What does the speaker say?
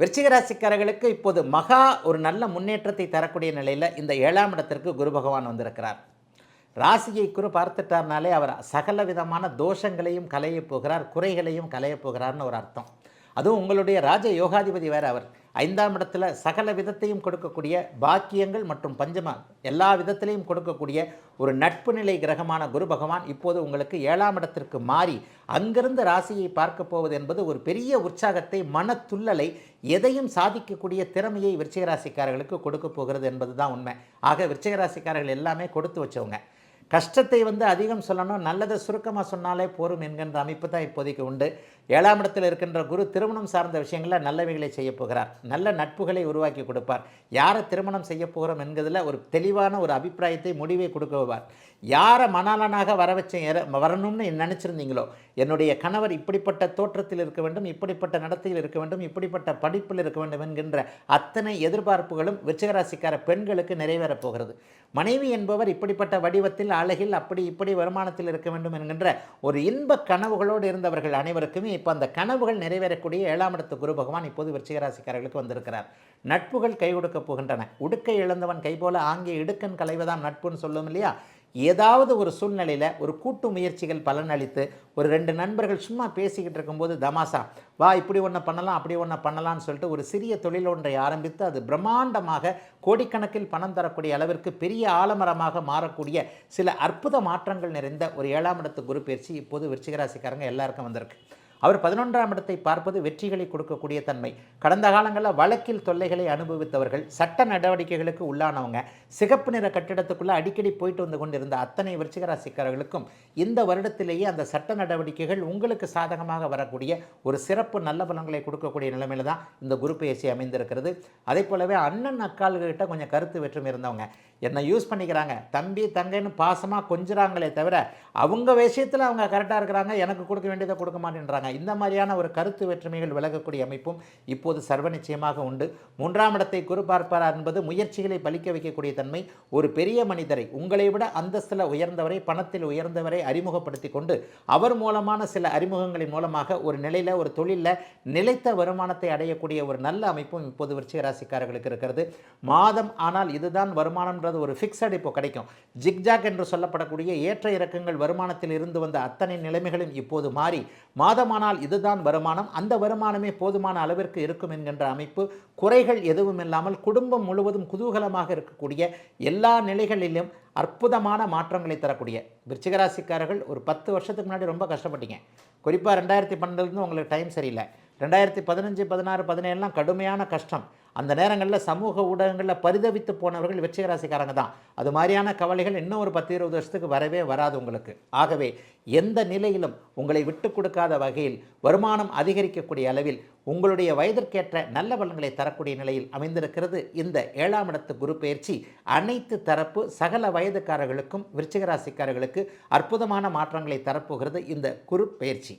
விருச்சிக ராசிக்காரர்களுக்கு இப்போது மகா ஒரு நல்ல முன்னேற்றத்தை தரக்கூடிய நிலையில் இந்த ஏழாம் இடத்திற்கு குரு பகவான் வந்திருக்கிறார். ராசியை குரு பார்த்துட்டார்னாலே அவர் சகல விதமான தோஷங்களையும் களையப் போகிறார் குறைகளையும் களையப் போகிறார்னு ஒரு அர்த்தம். அதுவும் உங்களுடைய ராஜ யோகாதிபதி வேற அவர். ஐந்தாம் இடத்துல சகல விதத்தையும் கொடுக்கக்கூடிய பாக்கியங்கள் மற்றும் பஞ்சம எல்லா விதத்திலையும் கொடுக்கக்கூடிய ஒரு நட்பு நிலை கிரகமான குரு பகவான் இப்போது உங்களுக்கு ஏழாம் இடத்திற்கு மாறி அங்கிருந்து ராசியை பார்க்க போவது என்பது ஒரு பெரிய உற்சாகத்தை மனத்துள்ளலை எதையும் சாதிக்கக்கூடிய திறமையை விருச்சிகராசிக்காரர்களுக்கு கொடுக்கப் கொடுக்க போகிறது என்பது தான் உண்மை. ஆக விருச்சிகராசிக்காரர்கள் எல்லாமே கொடுத்து வச்சவங்க. கஷ்டத்தை வந்து அதிகம் சொல்லணும் நல்லதை சுருக்கமாக சொன்னாலே போரும் என்கின்ற அமைப்பு தான் இப்போதைக்கு உண்டு. ஏழாம் இடத்தில் இருக்கின்ற குரு திருமணம் சார்ந்த விஷயங்களில் நல்லவைகளை செய்ய போகிறார். நல்ல நட்புகளை உருவாக்கி கொடுப்பார். யாரை திருமணம் செய்ய போகிறோம் என்கிறதுல ஒரு தெளிவான ஒரு அபிப்பிராயத்தை முடிவை கொடுக்குவார் யாரை மணாளனாக வர வச்ச வரணும்னு நினச்சிருந்தீங்களோ? என்னுடைய கணவர் இப்படிப்பட்ட தோற்றத்தில் இருக்க வேண்டும் இப்படிப்பட்ட நடத்தையில் இருக்க வேண்டும் இப்படிப்பட்ட படிப்பில் இருக்க வேண்டும் என்கின்ற அத்தனை எதிர்பார்ப்புகளும் விருச்சிகராசிக்கார பெண்களுக்கு நிறைவேறப் போகிறது. மனைவி என்பவர் இப்படிப்பட்ட வடிவத்தில் அழகில் அப்படி இப்படி வருமானத்தில் இருக்க வேண்டும் என்கின்ற ஒரு இன்ப கனவுகளோடு இருந்தவர்கள் அனைவருக்குமே இப்போ அந்த கனவுகள் நிறைவேறக்கூடிய ஏழாம் இடத்து குரு பகவான் இப்போது விருச்சிகராசிக்காரர்களுக்கு வந்திருக்கிறார். நட்புகள் கை கொடுக்க போகின்றன. உடுக்கை இழந்தவன் கை போல ஆங்கே இடுக்கன் களைவதாம் நட்புன்னு சொல்லும் இல்லையா? ஏதாவது ஒரு சூழ்நிலையில் ஒரு கூட்டு முயற்சிகள் பலனளித்து ஒரு ரெண்டு நண்பர்கள் சும்மா பேசிக்கிட்டு இருக்கும்போது தமாசா வா இப்படி ஒன்று பண்ணலாம் அப்படி ஒன்று பண்ணலாம்னு சொல்லிட்டு ஒரு சிறிய தொழில் ஒன்றை ஆரம்பித்து அது பிரம்மாண்டமாக கோடிக்கணக்கில் பணம் தரக்கூடிய அளவிற்கு பெரிய ஆலமரமாக மாறக்கூடிய சில அற்புத மாற்றங்கள் நிறைந்த ஒரு ஏழாம் இடத்து குரு பயிற்சி இப்போது விருச்சிகராசிக்காரங்க எல்லாருக்கும் வந்திருக்கு. அவர் பதினொன்றாம் இடத்தை பார்ப்பது வெற்றிகளை கொடுக்கக்கூடிய தன்மை. கடந்த காலங்களில் வழக்கில் தொல்லைகளை அனுபவித்தவர்கள் சட்ட நடவடிக்கைகளுக்கு உள்ளானவங்க சிகப்பு நிற கட்டிடத்துக்குள்ளே அடிக்கடி போயிட்டு வந்து கொண்டிருந்த அத்தனை விருச்சிகராசிக்காரர்களுக்கும் இந்த வருடத்திலேயே அந்த சட்ட நடவடிக்கைகள் உங்களுக்கு சாதகமாக வரக்கூடிய ஒரு சிறப்பு நல்ல பலன்களை கொடுக்கக்கூடிய நிலைமையில தான் இந்த குரு பேசி அமைந்திருக்கிறது. அதே போலவே அண்ணன் அக்கால்கிட்ட கொஞ்சம் கருத்து வெற்றும் இருந்தவங்க. என்னை யூஸ் பண்ணிக்கிறாங்க. தம்பி தங்கைன்னு பாசமாக கொஞ்சுறாங்களே தவிர அவங்க விஷயத்தில் அவங்க கரெக்டாக இருக்கிறாங்க எனக்கு கொடுக்க வேண்டியதை கொடுக்க மாட்டேன்றாங்க. இந்த மாதிரியான ஒரு கருத்து வேற்றுமைகள் விலகக்கூடிய அமைப்பும் இப்போது சர்வ நிச்சயமாக உண்டு. மூன்றாம் இடத்தை குரு பார்ப்பார் என்பது முயற்சிகளை பலிக்க வைக்கக்கூடிய தன்மை ஒரு பெரிய மனிதரை உங்களை விட அந்தஸ்தில் உயர்ந்தவரை பணத்தில் உயர்ந்தவரை அறிமுகப்படுத்தி கொண்டு அவர் மூலமான சில அறிமுகங்களின் மூலமாக ஒரு நிலையில் ஒரு தொழிலில் நிலைத்த வருமானத்தை அடையக்கூடிய ஒரு நல்ல அமைப்பும் இப்போது விருச்சிக ராசிக்காரர்களுக்கு இருக்கிறது. மாதம் ஆனால் இதுதான் வருமானம்ன்றது ஒரு ஃபிக்ஸட் இப்போ கிடைக்கும். ஜிக்ஜாக் என்று சொல்லப்படக்கூடிய ஏற்ற இறக்கங்கள் வருமானத்தில் இருந்து வந்த அத்தனை நிலைமைகளும் இப்போது மாறி வருமானால் இதுதான் வருமானம். அந்த வருமானமே போதுமான அளவிற்கு இருக்கும் என்கின்ற அமைப்பு குறைகள் எதுவும் இல்லாமல் குடும்பம் முழுவதும் குதூகலமாக இருக்கக்கூடிய எல்லா நிலைகளிலும் அற்புதமான மாற்றங்களை தரக்கூடிய விருச்சிகராசிக்காரர்கள் ஒரு பத்து வருஷத்துக்கு முன்னாடி ரொம்ப கஷ்டப்பட்டீங்க. குறிப்பாக ரெண்டாயிரத்தி பன்னெண்டுலேருந்து உங்களுக்கு டைம் சரியில்லை. ரெண்டாயிரத்தி பதினஞ்சு பதினாறு பதினேழுலாம் கடுமையான கஷ்டம். அந்த நேரங்களில் சமூக ஊடகங்களில் பரிதவித்து போனவர்கள் வெற்றிகராசிக்காரங்க தான் அது மாதிரியான கவலைகள் இன்னும் ஒரு பத்து இருபது வருஷத்துக்கு வரவே வராது உங்களுக்கு. ஆகவே எந்த நிலையிலும் உங்களை விட்டு கொடுக்காத வகையில் வருமானம் அதிகரிக்கக்கூடிய அளவில் உங்களுடைய வயதிற்கேற்ற நல்ல பலன்களை தரக்கூடிய நிலையில் அமைந்திருக்கிறது இந்த ஏழாம் இடத்து குரு பயிற்சி. அனைத்து தரப்பு சகல வயதுக்காரர்களுக்கும் விருச்சிகராசிக்காரர்களுக்கு அற்புதமான மாற்றங்களை தரப்போகிறது இந்த குரு பயிற்சி.